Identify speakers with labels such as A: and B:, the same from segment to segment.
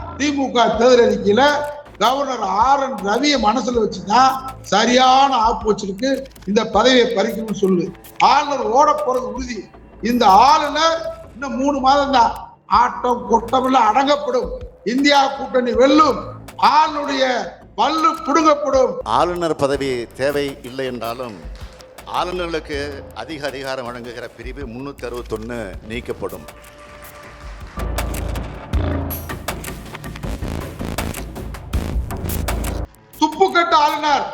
A: திமுக தேர்தல் governor R N ரவியை மனசுல வச்சுதான் சரியான ஆப்பு இந்த பதவியை பறிக்கணும்னு சொல்லு. ஆளுநர் ஓட போறது உறுதி. இந்த ஆளுநர் இன்னும் மூணு மாதம் தான். ஆட்டம் கொட்டம் எல்லாம் அடங்கப்படும். இந்தியா கூட்டணி வெல்லும். ஆளுடைய பல்லு புடுங்கப்படும்.
B: ஆளுநர் பதவி தேவை இல்லை என்றாலும் ஆளுநர்களுக்கு அதிக அதிகாரம் வழங்குகிற பிரிவு முன்னூத்தி அறுபத்தொன்னு நீக்கப்படும்.
A: துப்பு கட்ட ஆளுநர்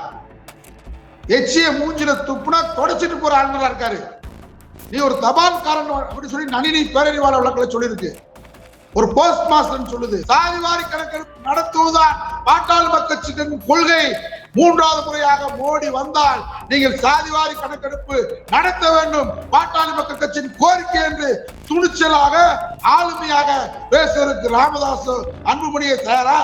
A: எச்சிய மூஞ்சில துப்புனா தொடச்சிட்டு போற ஆளுநரா இருக்காரு. நீ ஒரு தபால்காரன் அப்படின்னு சொல்லி நளினி பேரறிவாளர் வழக்கில் சொல்லியிருக்கு. ஒரு போஸ்ட் மாஸ்டர் சொல்லுது. சாதிவாரி கணக்கெடுப்பு நடத்துவதுதான் பாட்டாளி மக்கள் கொள்கை மூன்றாவது முறையாக மோடி வந்தால் நீங்கள் சாதிவாரி கணக்கெடுப்பு நடத்த வேண்டும். பாட்டாளி மக்கள் கட்சியின் கோரிக்கை என்று துணிச்சலாக ஆளுமையாக பேசுவதற்கு ராமதாஸ் அன்புமணியை தயாரா?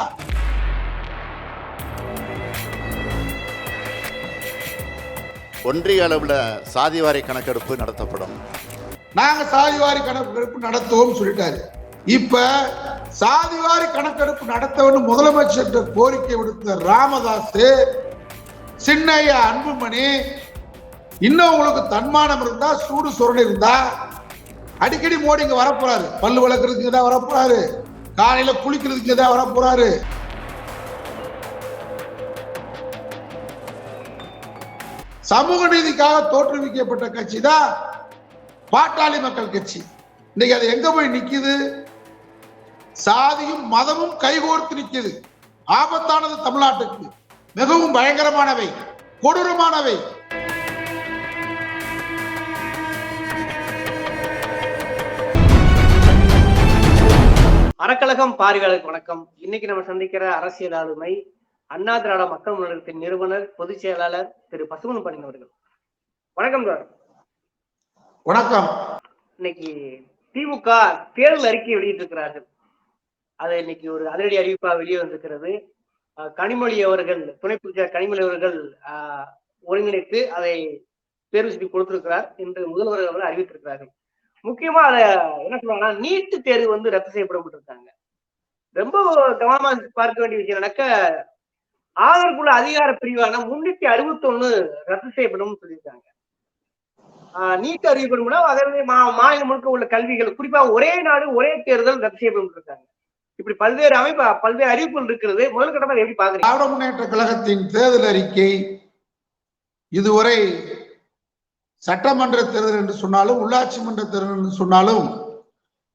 B: ஒன்றிய அளவில் சாதிவாரி கணக்கெடுப்பு நடத்தப்படும்.
A: நாங்க சாதிவாரி கணக்கெடுப்பு நடத்துவோம் சொல்லிட்டாரு. இப்ப சாதிவாரி கணக்கெடுப்பு நடத்த முதலமைச்சர் கோரிக்கை விடுத்த ராமதாஸ் சின்னையா அன்புமணி இன்னும் உங்களுக்கு தன்மானம் இருந்தா சூடு சுரணி இருந்தா அடிக்கடி மோடி இங்க வரப்போறாரு. பல்லு வளர்க்கறதுக்கு தான் வரப்போறாரு. காலையில குளிக்கிறதுக்கு தான் வரப்போறாரு. சமூக நீதிக்காக தோற்றுவிக்கப்பட்ட கட்சி தான் பாட்டாளி மக்கள் கட்சி. இன்னைக்கு அது எங்க போய் நிக்குது? சாதியும் மதமும் கைகோர்த்து நிக்குது. ஆபத்தானது தமிழ்நாட்டுக்கு. மிகவும் பயங்கரமானவை. கொடூரமானவை.
C: அறக்கழகம் பார்வையாளருக்கு வணக்கம். இன்னைக்கு நம்ம சந்திக்கிற அரசியல் ஆளுமை அண்ணா திராவிட மக்கள் முன்னேற்றத்தின் நிறுவனர் பொதுச் செயலாளர் திரு பசுமன் பணியன் அவர்கள். வணக்கம் சார்.
A: வணக்கம்.
C: இன்னைக்கு திமுக தேர்தல் அறிக்கை வெளியிட்டிருக்கிறார்கள். அது இன்னைக்கு ஒரு அதிரடி அறிவிப்பா வெளியே வந்திருக்கிறது. கனிமொழி அவர்கள் துணை புதிய கனிமொழி அவர்கள் ஒருங்கிணைத்து அதை தேர்வு செய்து கொடுத்திருக்கிறார் என்று முதல்வர் அவர்கள் அறிவித்திருக்கிறார்கள். முக்கியமா அதை என்ன சொல்றாங்கன்னா நீட்டு தேர்வு வந்து ரத்து செய்யப்படப்பட்டிருக்காங்க. ரொம்ப கவனமா பார்க்க வேண்டிய விஷயம் என்னக்க ஆதரவுக்குள்ள அதிகார பிரிவான முன்னூத்தி அறுபத்தொன்னு ரத்து செய்யப்படும் சொல்லியிருக்காங்க. ஆஹ் நீட் அறிவிக்கணும்னா அதாவது மா- மாநிலம் முழுக்க உள்ள கல்விகள் குறிப்பா ஒரே நாடு ஒரே தேர்தல் ரத்து செய்யப்படும் இருக்காங்க இப்படி பல்வேறு அமைப்பு பல்வேறு அறிவிப்புகள் இருக்கிறது. முதல் கட்டமாக எப்படி பாக்குறீங்க
A: திராவிட முன்னேற்ற கழகத்தின் தேர்தல் அறிக்கை இதுவரை சட்டமன்ற தேர்தல் என்று சொன்னாலும் உள்ளாட்சி மன்ற தேர்தல் என்று சொன்னாலும்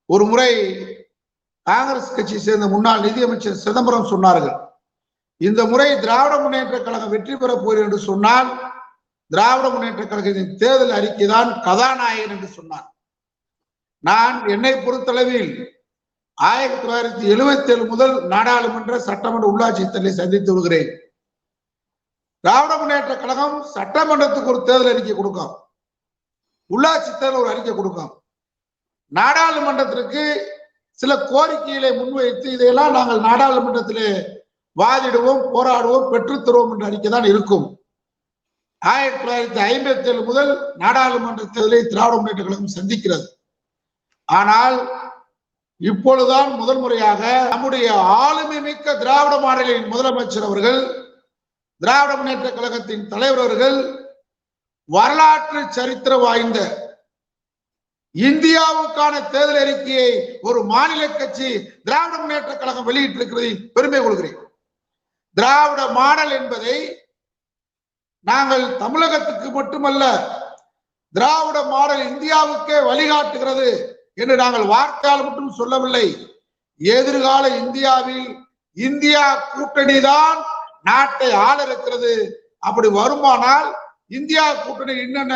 A: ஒரு முறை காங்கிரஸ் கட்சியை சேர்ந்த முன்னாள் நிதியமைச்சர் சிதம்பரம் சொன்னார்கள். இந்த முறை திராவிட முன்னேற்ற கழகம் வெற்றி பெறப் போகிறது என்று சொன்னால் திராவிட முன்னேற்ற கழகத்தின் தேர்தல் அறிக்கை தான் கதாநாயகன் என்று சொன்னார். நான் என்னை பொறுத்தளவில் ஆயிரத்தி தொள்ளாயிரத்தி எழுபத்தி ஏழு முதல் நாடாளுமன்ற சட்டமன்ற உள்ளாட்சி தேர்தலை சந்தித்து வருகிறேன். திராவிட முன்னேற்ற கழகம் சட்டமன்றத்துக்கு ஒரு தேர்தல் அறிக்கை கொடுக்கும். உள்ளாட்சி தேர்தல் ஒரு அறிக்கை கொடுக்கும். நாடாளுமன்றத்திற்கு சில கோரிக்கைகளை முன்வைத்து இதையெல்லாம் நாங்கள் நாடாளுமன்றத்திலே வாதிடுவோம் போராடுவோம் பெற்றுத்தருவோம் என்ற அறிக்கை தான் இருக்கும். ஆயிரத்தி தொள்ளாயிரத்தி ஐம்பத்தி ஏழு முதல் நாடாளுமன்ற தேர்தலை திராவிட முன்னேற்ற கழகம் சந்திக்கிறது. ஆனால் இப்பொழுதுதான் முதல் முறையாக நம்முடைய ஆளுமை மிக்க திராவிட மாடலின் முதலமைச்சர் அவர்கள் திராவிட முன்னேற்ற கழகத்தின் தலைவர் அவர்கள் வரலாற்று சரித்திர வாய்ந்த இந்தியாவுக்கான தேர்தல் அறிக்கையை ஒரு மாநில கட்சி திராவிட முன்னேற்ற கழகம் வெளியிட்டிருக்கிறது பெருமை கொள்கிறேன். திராவிட மாடல் என்பதை நாங்கள் தமிழகத்துக்கு மட்டுமல்ல திராவிட மாடல் இந்தியாவுக்கே வழிகாட்டுகிறது என்று நாங்கள் வார்த்தையால் மட்டும் சொல்லவில்லை. எதிர்கால இந்தியாவில் இந்தியா கூட்டணி தான் நாட்டை ஆள இருக்கிறது அப்படி வருமானால் இந்தியா கூட்டணி என்னென்ன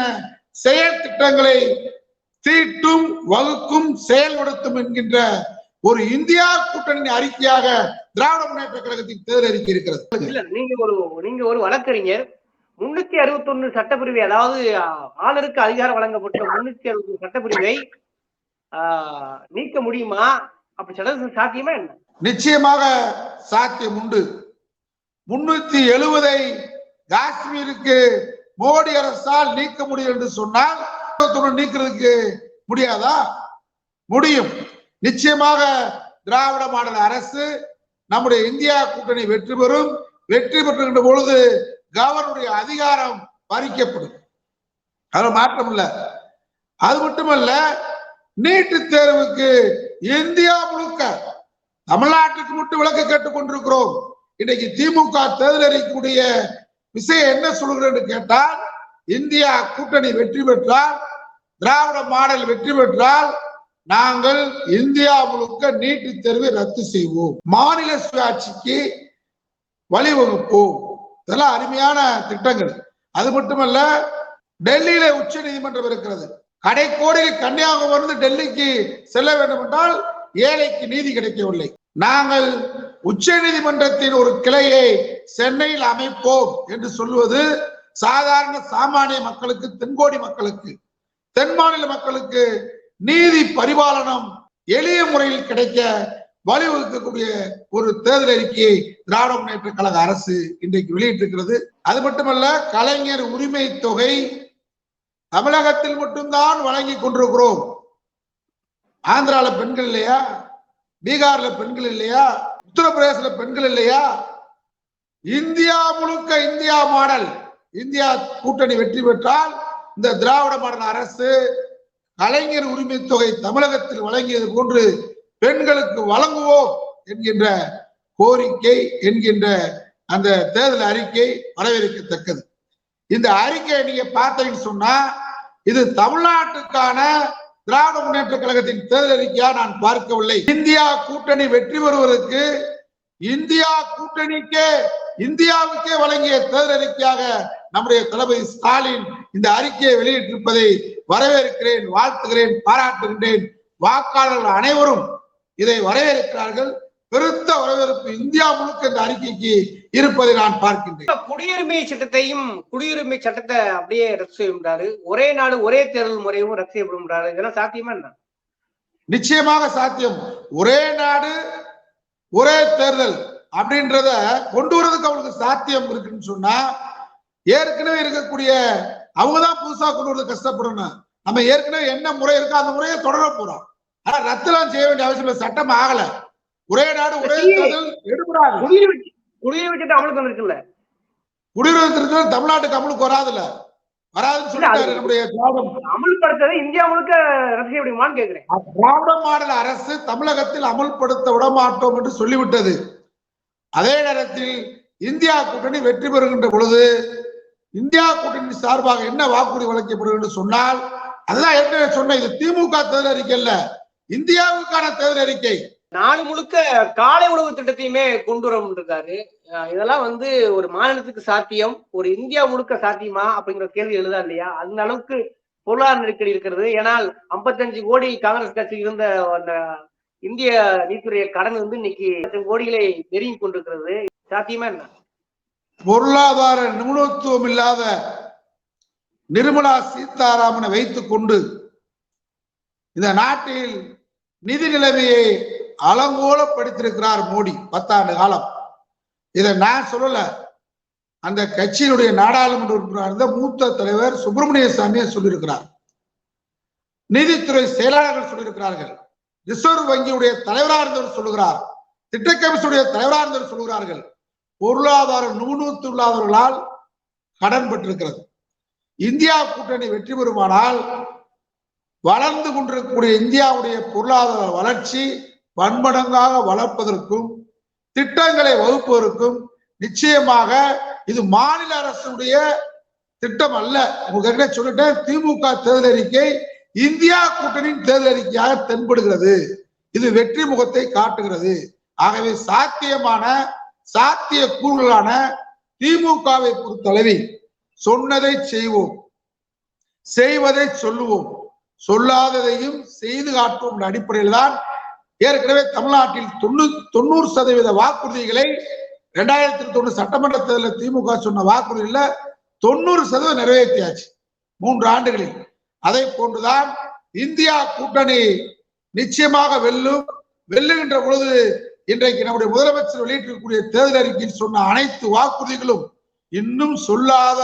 A: செயல் திட்டங்களை தீட்டும் வகுக்கும் செயல்படுத்தும் என்கின்ற ஒரு இந்தியா கூட்டணி அறிக்கையாக திராவிட முன்னேற்ற கழகத்தின் தேர்தல் அறிக்கை இருக்கிறது.
C: இல்ல நீங்க ஒரு நீங்க ஒரு வழக்கறிஞர். முன்னூத்தி அறுபத்தி ஒண்ணு சட்டப்பிரிவை அதாவது ஆஹ், ஆளுநருக்கு அதிகாரம் வழங்கப்பட்ட முன்னூத்தி அறுபத்தி சட்டப்பிரிவை நீக்க முடியுமா? அப்படி சொல்றது சாத்தியமா என்ன?
A: நிச்சயமாக சாத்தியம் உண்டு. முன்னூத்தி எழுவதை காஷ்மீருக்கு மோடி அரசால் நீக்க முடியும் என்று சொன்னால் 21 நீக்கிறதுக்கு முடியாதா? முடியும். நிச்சயமாக திராவிட மாடல் அரசு நம்முடைய இந்தியா கூட்டணி வெற்றி பெறும். வெற்றி பெற்றுகின்ற பொழுது கவர்னருடைய அதிகாரம் பறிக்கப்படும். அது மாற்றம் இல்ல. அது மட்டுமல்ல நீட்டு தேர்வுக்கு இந்தியா முழுக்க தமிழ்நாட்டுக்கு மட்டும் விளக்கு கேட்டுக் கொண்டிருக்கிறோம். இன்னைக்கு திமுக தேர்தல் அறிக்கையுடைய விஷயம் என்ன சொல்கிறேன்னு கேட்டால் இந்தியா கூட்டணி வெற்றி பெற்றால் திராவிட மாடல் வெற்றி பெற்றால் நாங்கள் இந்தியா முழுக்க நீட்டு தேர்வை ரத்து செய்வோம். மாநில சுயாட்சிக்கு வழிவகுப்போம். இதெல்லாம் அருமையான திட்டங்கள். அது மட்டுமல்ல டெல்லியில உச்ச நீதிமன்றம் இருக்கிறது. கடைக்கோடியில் கன்னியாகுமரி டெல்லிக்கு செல்ல வேண்டும் என்றால் ஏழைக்கு நீதி கிடைக்கவில்லை. நாங்கள் உச்ச நீதிமன்றத்தின் ஒரு கிளையை சென்னையில் அமைப்போம் என்று சொல்வது சாதாரண சாமானிய மக்களுக்கு தென்கோடி மக்களுக்கு தென் மாநில மக்களுக்கு நீதி பரிபாலனம் எளிய முறையில் கிடைக்க வழிவகுக்கக்கூடிய ஒரு தேர்தல் அறிக்கையை திராவிட முன்னேற்ற கழக அரசு இன்றைக்கு வெளியிட்டிருக்கிறது. அது மட்டுமல்ல கலைஞர் உரிமை தொகை தமிழகத்தில் மட்டும்தான் வழங்கி கொண்டிருக்கிறோம். ஆந்திரால பெண்கள் இல்லையா? பீகார்ல பெண்கள் இல்லையா? உத்தரப்பிரதேசல பெண்கள் இல்லையா? இந்தியா முழுக்க இந்தியா மாடல். இந்தியா கூட்டணி வெற்றி பெற்றால் இந்த திராவிட மாடல் அரசு கலைஞர் உரிமை தொகை தமிழகத்தில் வழங்கியது போன்று பெண்களுக்கு வழங்குவோம் என்கின்ற கோரிக்கை என்கின்ற அந்த தேர்தல் அறிக்கை வரவேற்கத்தக்கது. இந்த அறிக்கையை நீங்க பார்த்தீங்கன்னு சொன்னா இது தமிழ்நாட்டுக்கான திராவிட முன்னேற்ற கழகத்தின் தேர்தல் அறிக்கையா நான் பார்க்கவில்லை. இந்தியா கூட்டணி வெற்றி பெறுவதற்கு இந்தியா கூட்டணிக்கே இந்தியாவுக்கே வழங்கிய தேர்தல் அறிக்கையாக நம்முடைய தளபதி ஸ்டாலின் இந்த அறிக்கையை வெளியிட்டிருப்பதை வரவேற்கிறேன் வாழ்த்துகிறேன் பாராட்டுகின்றேன் வாக்காளர்கள் அனைவரும் இதை வரவேற்கிறார்கள். பெருத்த வரவேற்பு இந்தியா முழுக்க இந்த அறிக்கைக்கு இருப்பதை நான் பார்க்கின்றேன்.
C: குடியுரிமை சட்டத்தையும் குடியுரிமை சட்டத்தை அப்படியே ரத்து செய்யும்ன்றாரு ஒரே நாடு ஒரே தேர்தல் முறையும் ரத்து செய்யப்படும்ன்றாரு. இதெல்லாம் சாத்தியமா என்ன?
A: நிச்சயமாக சாத்தியம். ஒரே நாடு ஒரே தேர்தல் அப்படின்றத கொண்டு வரதுக்கு அவங்களுக்கு சாத்தியம் இருக்குன்னு சொன்னா ஏற்கனவே இருக்கக்கூடிய அவங்க தான் புதுசா கொண்டு வரது கஷ்டப்படணும். நம்ம ஏற்கனவே என்ன முறை இருக்கோ அந்த முறையை தொடர போறோம். ஆனா ரத்தலாம் செய்ய வேண்டிய அவசியம் இல்லை. சட்டம் ஆகல. ஒரே நாடு ஒரே எடுபடாது.
C: குடியுரிமை சட்டம் அமலுக்கு வந்திருக்குல்ல?
A: குடியுரிமை தமிழ்நாட்டுக்கு அமலுக்கு வராதுல்ல. வராதுன்னு சொல்லிட்டாரு நம்முடைய
C: அமல்படுத்ததை இந்தியா முழுக்க ரத்து செய்ய முடியுமான்னு கேக்குறேன்.
A: திராவிட மாடல் அரசு தமிழகத்தில் அமல்படுத்த விட மாட்டோம் என்று சொல்லிவிட்டது. அதே நேரத்தில் இந்தியா கூட்டணி வெற்றி பெறுகின்ற பொழுது இந்தியா கூட்டணி சார்பாக என்ன வாக்குறுதி வழங்கப்படும் என்று சொன்னால் அதுதான் ஏற்கனவே சொன்ன இது திமுக தேர்தல் அறிக்கை அல்ல. இந்தியாவுக்கான தேர்தல் அறிக்கை.
C: நாடு முழுக்க காலை உணவு திட்டத்தையுமே கொண்டு வர இருக்காரு இதெல்லாம் வந்து ஒரு மாநிலத்துக்கு சாத்தியம் ஒரு இந்தியா முழுக்க சாத்தியமா அப்படிங்கிற கேள்வி எழுதா இல்லையா? அந்த அளவுக்கு பொருளாதார நெருக்கடி இருக்கிறது. ஏனால் 55 கோடி காங்கிரஸ் கட்சி இருந்த அந்த இந்திய நீதித்துறைய கடன் வந்து இன்னைக்கு கோடிகளை நெருங்கி கொண்டிருக்கிறது. சாத்தியமா என்ன?
A: பொருளாதார நிபுணத்துவம் இல்லாத நிர்மலா சீதாராமனை வைத்துக் கொண்டு இந்த நாட்டில் நிதி நிலைமையை அலங்கோலப்படுத்தியிருக்கிறார் மோடி பத்தாண்டு காலம். இதை நான் சொல்லல. அந்த கட்சியினுடைய நாடாளுமன்ற உறுப்பினர் இருந்த மூத்த தலைவர் சுப்பிரமணிய சாமியை சொல்லியிருக்கிறார். நீதித்துறை செயலாளர்கள் சொல்லியிருக்கிறார்கள். ரிசர்வ் வங்கியுடைய தலைவராக இருந்தவர் சொல்லுகிறார். திட்ட கமிஷனுடைய தலைவராக இருந்தவர் சொல்லுகிறார்கள். பொருளாதார நுணுத்துள்ளாதவர்களால் கடன் பெற்றிருக்கிறது. இந்தியா கூட்டணி வெற்றி பெறுமானால் வளர்ந்து கொண்டிருக்கக்கூடிய இந்தியாவுடைய பொருளாதார வளர்ச்சி பன்மடங்காக வளர்ப்பதற்கும் திட்டங்களை வகுப்பதற்கும் நிச்சயமாக இது மாநில அரசுடைய திட்டம் அல்ல. உங்களுக்கு சொல்லிட்டேன் திமுக தேர்தல் அறிக்கை இந்தியா கூட்டணியின் தேர்தல் அறிக்கையாக தென்படுகிறது. இது வெற்றி முகத்தை காட்டுகிறது. ஆகவே சாத்தியமான சாத்திய கூறுகளான திமுகவை பொறுத்தளவில் சொன்னதை செய்வோம். செய்வதை சொல்லுவோம். சொல்லாததையும் செய்து காட்டும் என்ற அடிப்படையில் தான் ஏற்கனவே தமிழ்நாட்டில் தொண்ணூ தொண்ணூறு சதவீத வாக்குறுதிகளை இரண்டாயிரத்தி தொண்ணூறு சட்டமன்ற தேர்தலில் திமுக சொன்ன வாக்குறுதியில தொண்ணூறு சதவீதம் நிறைவேற்றியாச்சு மூன்று ஆண்டுகளில். அதை போன்றுதான் இந்தியா கூட்டணி நிச்சயமாக வெல்லும் வெல்லுகின்ற பொழுது இன்றைக்கு நம்முடைய முதலமைச்சர் வெளியிட்டிருக்கக்கூடிய தேர்தல் அறிக்கையில் சொன்ன அனைத்து வாக்குறுதிகளும் இன்னும் சொல்லாத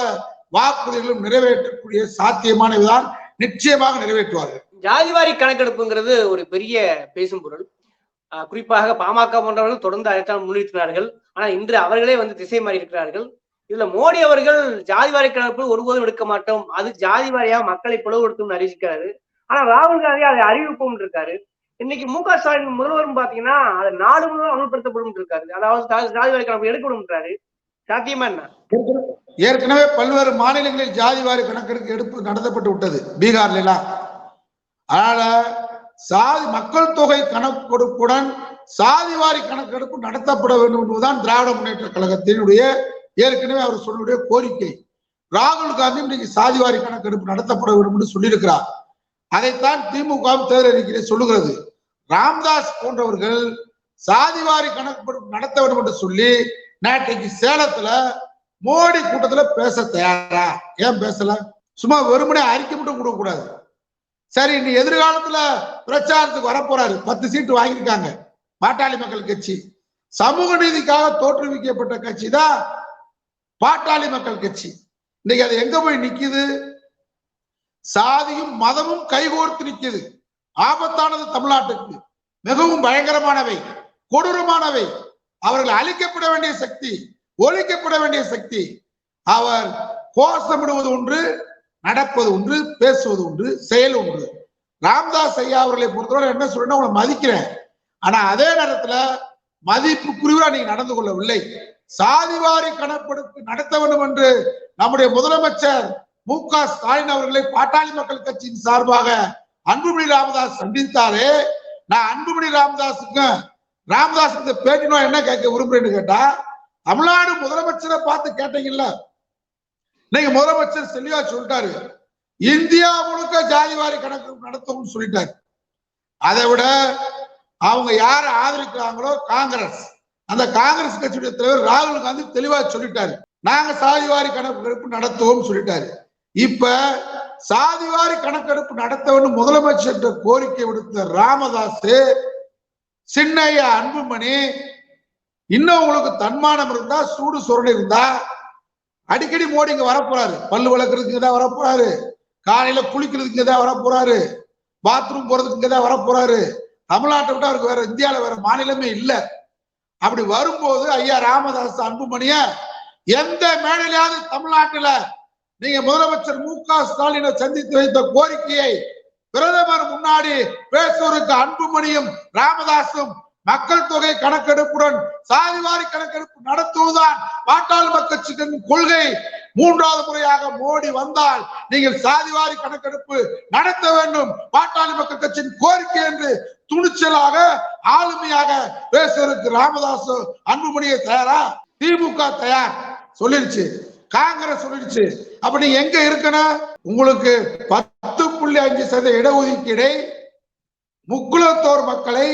A: வாக்குறுதிகளும் நிறைவேற்றக்கூடிய சாத்தியமானதுதான் நிச்சயமாக நிறைவேற்றுவார்கள்.
C: ஜாதிவாரி கணக்கெடுப்புங்கிறது ஒரு பெரிய பேசும் பொருள். குறிப்பாக பாமக போன்றவர்கள் தொடர்ந்து அதைத்தான் முன்னிறுத்தினார்கள். ஆனால் இன்று அவர்களே வந்து திசை மாறி இருக்கிறார்கள். இதுல மோடி அவர்கள் ஜாதிவாரி கணக்கு ஒருபோதும் எடுக்க மாட்டோம். அது ஜாதி வாரியா மக்களை பிளவுபடுத்தும் அறிவிக்கிறாரு. ஆனா ராகுல் காந்தி அதை அறிவிப்போம் இருக்காரு. இன்னைக்கு மு க ஸ்டாலின் முதல்வரும் பாத்தீங்கன்னா அது நாடு முழுவதும் அமல்படுத்தப்படும் இருக்காரு. அதாவது ஜாதி ஜாதிவாரி கணக்கு எடுக்கணும்ன்றாரு. சாத்தியமா என்ன?
A: ஏற்கனவே பல்வேறு மாநிலங்களில் ஜாதி வாரி கணக்கெடுப்பு எடுப்பு நடத்தப்பட்டு விட்டது பீகார்ல எல்லாம் அதனால சாதி மக்கள் தொகை கணக்கெடுப்புடன் சாதி வாரி கணக்கெடுப்பு நடத்தப்பட வேண்டும் என்பதுதான் திராவிட முன்னேற்ற கழகத்தினுடைய ஏற்கனவே அவர் சொன்னுடைய கோரிக்கை. ராகுல் காந்தி இன்றைக்கு சாதி வாரி கணக்கெடுப்பு நடத்தப்பட வேண்டும் என்று சொல்லியிருக்கிறார். அதைத்தான் திமுக தேர்தல் அறிக்கையிலே சொல்லுகிறது. ராம்தாஸ் போன்றவர்கள் சாதிவாரி கணக்கு நடத்த வேண்டும் என்று சொல்லி நேற்றைக்கு சேலத்துல மோடி கூட்டத்துல பேச தயாரா? ஏன் பேசல? சும்மா வெறுமனே அறிக்கை மட்டும் கொடுக்க கூடாது. சரி இனி எதிர்காலத்துல பிரச்சாரத்துக்கு வரப்போறாரு. பத்து சீட்டு வாங்கியிருக்காங்க. பாட்டாளி மக்கள் கட்சி. சமூக நீதிக்காக தோற்றுவிக்கப்பட்ட கட்சி தான் பாட்டாளி மக்கள் கட்சி. இன்னைக்கு அது எங்க போய் நிக்குது? சாதியும் மதமும் கைகோர்த்து நிக்குது. ஆபத்தானது தமிழ்நாட்டுக்கு. மிகவும் பயங்கரமானவை கொடூரமானவை. அவர்கள் அழிக்கப்பட வேண்டிய சக்தி ஒழிக்கப்பட வேண்டிய சக்தி. அவர் கோஷமிடுவது ஒன்று நடப்பது ஒன்று பேசுவது ஒன்று செயல் ஒன்று. ராம்தாஸ் ஐயா அவர்களை பொறுத்தவரை என்ன சொல்றேன்னா உங்களை மதிக்கிறேன். ஆனா அதே நேரத்துல மதிப்புக்குரியவரா நீங்க நடந்து கொள்ளவில்லை. சாதிவாரி கணக்கெடுப்பு நடத்த வேண்டும் என்று நம்முடைய முதலமைச்சர் மு க ஸ்டாலின் அவர்களை பாட்டாளி மக்கள் கட்சியின் சார்பாக அன்புமணி ராமதாஸ் சந்தித்தாரே. நான் அன்புமணி ராமதாஸுக்கு ராமதாஸ் இந்த பேட்டினோ என்ன கேட்க விரும்புறேன்னு கேட்டா தமிழ்நாடு முதலமைச்சரை பார்த்து கேட்டீங்கல்ல. இன்னைக்கு முதலமைச்சர் செல்லியா சொல்லிட்டாரு. இந்தியா முழுக்க ஜாதிவாரி கணக்கு நடத்தும்னு சொல்லிட்டாரு. அதை விட அவங்க யார ஆதரிக்கிறாங்களோ காங்கிரஸ். அந்த காங்கிரஸ் கட்சியுடைய தலைவர் ராகுல் காந்தி தெளிவா சொல்லிட்டாரு. நாங்க சாதிவாரி கணக்கு நடத்துவோம் சொல்லிட்டாரு. இப்ப சாதிவாரி கணக்கெடுப்பு நடத்தவன்னு முதலமைச்சர் கோரிக்கை விடுத்த ராமதாஸ் சின்னையா அன்புமணி இன்னும் உங்களுக்கு தன்மானம் இருந்தா சூடு சுரணை இருந்தா அடிக்கடி மோடி இங்க வரப்போறாரு. பல்லு வளர்க்கறதுக்கு தான் வரப்போறாரு. காலையில குளிக்கிறதுக்கு தான் வரப்போறாரு. பாத்ரூம் போறதுக்கு தான் வரப்போறாரு. தமிழ்நாட்டை விட்டு அவருக்கு வேற இந்தியால வேற மாநிலமே இல்லை. அப்படி வரும்போது ஐயா ராமதாஸ் அன்புமணிய எந்த மேடையிலாவது தமிழ்நாட்டுல நீங்க முதலமைச்சர் மு க ஸ்டாலினை சந்தித்து வைத்த கோரிக்கையை பிரதமர் முன்னாடி பேசுவதற்கு அன்புமணியும் ராமதாசும் மக்கள் தொகை கணக்கெடுப்புடன் சாதிவாரி கணக்கெடுப்பு நடத்துவதுதான் பாட்டாளி மக்கள் கொள்கை. மூன்றாவது முறையாக மோடி வந்தால் நீங்கள் சாதிவாரி கணக்கெடுப்பு நடத்த வேண்டும். பாட்டாளி மக்கள் கட்சியின் கோரிக்கை என்று துணிச்சலாக ஆளுமையாக பேசுவதற்கு ராமதாஸ் அன்புமணியை தயாரா? திமுக தயார். சொல்லிருச்சு. காங்கிரஸ் சொல்லிருச்சு அப்ப நீங்க எங்க இருக்கணும்? உங்களுக்கு பத்து புள்ளி அஞ்சு சதவீத இடஒதுக்கீடை முக்குலத்தோர் மக்களை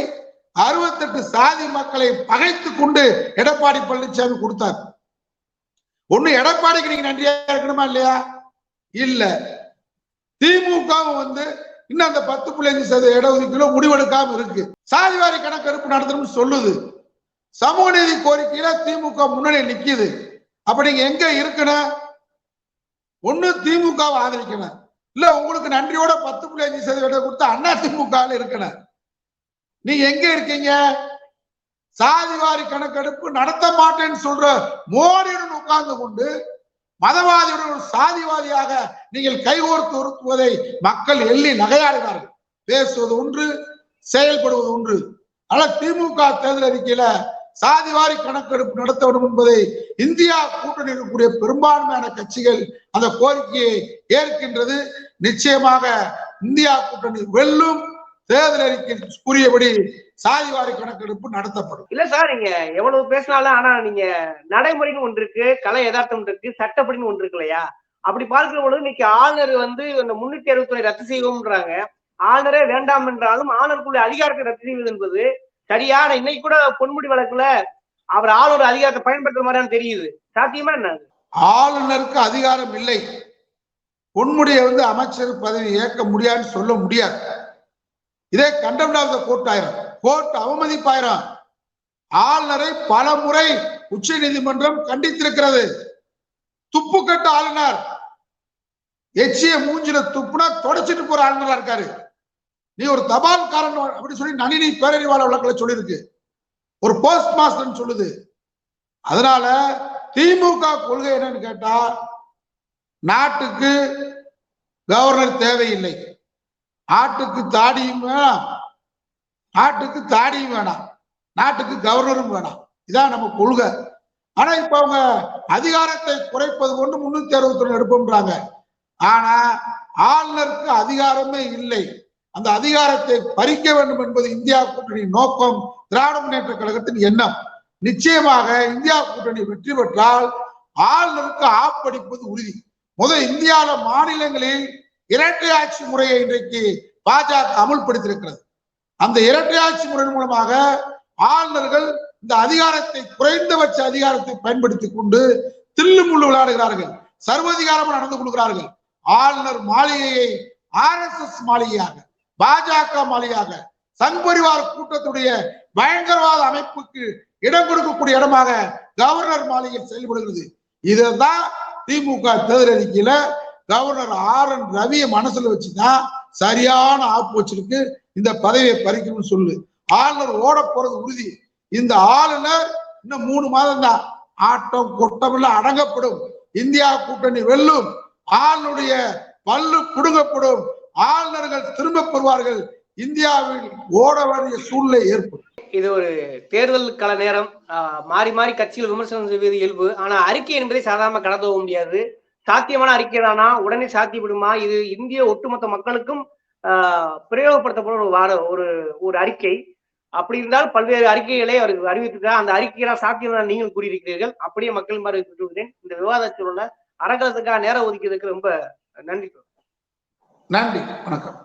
A: அறுபத்தெட்டு சாதி மக்களை பகைத்து கொண்டு எடப்பாடி பழனிசாமி கொடுத்தார். ஒண்ணு எடப்பாடிக்கு நீங்க நன்றியா இருக்கணுமா இல்லையா? இல்ல. திமுகவும் வந்து இன்னும் அந்த பத்து புள்ளி அஞ்சு சதவீத இடஒதுக்கீடு முடிவெடுக்காம இருக்கு. சாதிவாரி கணக்கெடுப்பு நடத்தணும்னு சொல்லுது. சமூக நீதி கோரிக்கையில திமுக முன்னணி நிக்குது. அப்ப நீங்க எங்க இருக்கணும்? ஒண்ணு திமுகவை ஆதரிக்கணும். இல்ல உங்களுக்கு நன்றியோட பத்து புள்ளி அஞ்சு சதவீதம் கொடுத்து அண்ணா திமுக இருக்கணும். நீங்க எங்க இருக்கீங்க? சாதிவாரி கணக்கெடுப்பு நடத்த மாட்டேன்னு சொல்ற மோடியுடன் உட்கார்ந்து கொண்டு மதவாதியுடன் சாதிவாதியாக நீங்கள் கைகோர்த்து உறுத்துவதை மக்கள் எள்ளி நகையாடுகிறார்கள். பேசுவது ஒன்று செயல்படுவது ஒன்று. ஆனால் திமுக தேர்தல் அறிக்கையில சாதிவாரி கணக்கெடுப்பு நடத்த வேண்டும் என்பதை இந்தியா கூட்டணி இருக்கக்கூடிய பெரும்பான்மையான கட்சிகள் அந்த கோரிக்கையை ஏற்கின்றது. நிச்சயமாக இந்தியா கூட்டணி வெல்லும் தேர்தல் அறிக்கை கூறியபடி சாதிவாரி கணக்கெடுப்பு நடத்தப்படும்.
C: இல்ல சார் நீங்க எவ்வளவு பேசினாலும் ஆனா நீங்க நடைமுறைன்னு ஒன்று இருக்கு கலை யதார்த்தம் இருக்கு சட்டப்படின்னு ஒன்று இருக்கு இல்லையா? அப்படி பார்க்கிற பொழுது இன்னைக்கு ஆளுநர் வந்து இந்த முன்னூத்தி அறுபத்தி ரத்து செய்வோம்ன்றாங்க. ஆளுநரே வேண்டாம் என்றாலும் ஆளுநருக்குள்ள அதிகாரத்தை ரத்து செய்வது என்பது சரியான இன்னைக்கு கூட பொன்முடி வழக்குல அவர் ஆளுநர் அதிகாரத்தை பயன்படுத்துற மாதிரியான தெரியுது. சாத்தியமா என்ன?
A: ஆளுநருக்கு அதிகாரம் இல்லை. பொன்முடியை வந்து அமைச்சர் பதவி ஏற்க முடியாதுன்னு சொல்ல முடியாது. இதே கண்டம்டாத கோர்ட் ஆயிரும். கோர்ட் அவமதிப்பாயிரம். ஆளுநரை பல முறை உச்ச நீதிமன்றம் கண்டித்திருக்கிறது. துப்பு கட்ட ஆளுநர். எச்சிய மூஞ்சில துப்புனா தொடச்சிட்டு போற ஆளுநரா இருக்காரு. நீ ஒரு தபால்காரன் அப்படின்னு சொல்லி நளினி பேரறிவாளர் வழக்கில் சொல்லியிருக்கு. ஒரு போஸ்ட் மாஸ்டர் சொல்லுது. அதனால திமுக கொள்கை என்னன்னு கேட்டா நாட்டுக்கு கவர்னர் தேவையில்லை. ஆட்டுக்கு தாடியும் வேணாம். நாட்டுக்கு தாடியும் வேணாம். நாட்டுக்கு கவர்னரும் வேணாம். இதான் நம்ம கொள்கை. ஆனா இப்ப அவங்க அதிகாரத்தை குறைப்பது கொண்டு முன்னூத்தி அறுபத்தி ஒண்ணு எடுப்போம்ன்றாங்க. ஆனா ஆளுநருக்கு அதிகாரமே இல்லை. அந்த அதிகாரத்தை பறிக்க வேண்டும் என்பது இந்தியா கூட்டணி நோக்கம் திராவிட முன்னேற்ற கழகத்தின் எண்ணம். நிச்சயமாக இந்தியா கூட்டணி வெற்றி பெற்றால் ஆளுநருக்கு ஆப்படிப்பது உறுதி. முதல் இந்தியாவில மாநிலங்களில் இரட்டை ஆட்சி முறையை இன்றைக்கு பாஜக அமுல்படுத்தியிருக்கிறது. அந்த இரட்டை ஆட்சி முறை மூலமாக ஆளுநர்கள் இந்த அதிகாரத்தை குறைந்தபட்ச அதிகாரத்தை பயன்படுத்தி கொண்டு தில்லு முள்ளு விளையாடுகிறார்கள். சர்வதிகாரமாக நடந்து கொள்கிறார்கள். ஆளுநர் மாளிகையை ஆர் எஸ் எஸ் மாளிகையாக பாஜக மாளிகையாக சங் பரிவார் கூட்டத்துடைய பயங்கரவாத அமைப்புக்கு இடம் கொடுக்கக்கூடிய இடமாக கவர்னர் மாளிகை செயல்படுகிறது. இதுதான் திமுக தேர்தல் அறிக்கையில கவர்னர் ஆர் என் ரவியை மனசுல வச்சுதான் சரியான ஆப்பு வச்சிருக்கு. இந்த பதவியை பறிக்கணும்னு சொல்லு. ஆளுநர் ஓட போறது உறுதி. இந்த ஆளுநர் இன்னும் மூணு மாதம் தான். ஆட்டம் கொட்டமெல்லாம் அடங்கப்படும். இந்தியா கூட்டணி வெல்லும். ஆளுடைய பல்லு புடுங்கப்படும். ஆளுநர்கள் திரும்ப பெறுவார்கள். இந்தியாவில் ஓட வேண்டிய சூழ்நிலை ஏற்படும்.
C: இது ஒரு தேர்தல் கல நேரம். மாறி மாறி கட்சிகள் விமர்சனம் செய்வது இயல்பு. ஆனா அறிக்கை என்பதை சாதாரண கடந்து போக முடியாது. சாத்தியமான அறிக்கை தானா? உடனே சாத்தியப்படுமா? இது இந்திய ஒட்டுமொத்த மக்களுக்கும் ஆஹ் பிரயோகப்படுத்தப்படும் ஒரு வார ஒரு ஒரு அறிக்கை. அப்படி இருந்தால் பல்வேறு அறிக்கைகளை அவருக்கு அறிவித்திருக்கிறார். அந்த அறிக்கையெல்லாம் சாத்தியம் நீங்கள் கூறியிருக்கிறீர்கள். அப்படியே மக்கள் மாதிரி இந்த விவாதத்தில் உள்ள அரங்கத்துக்காக நேரம் ஒதுக்கியதுக்கு ரொம்ப நன்றி
A: நன்றி வணக்கம்.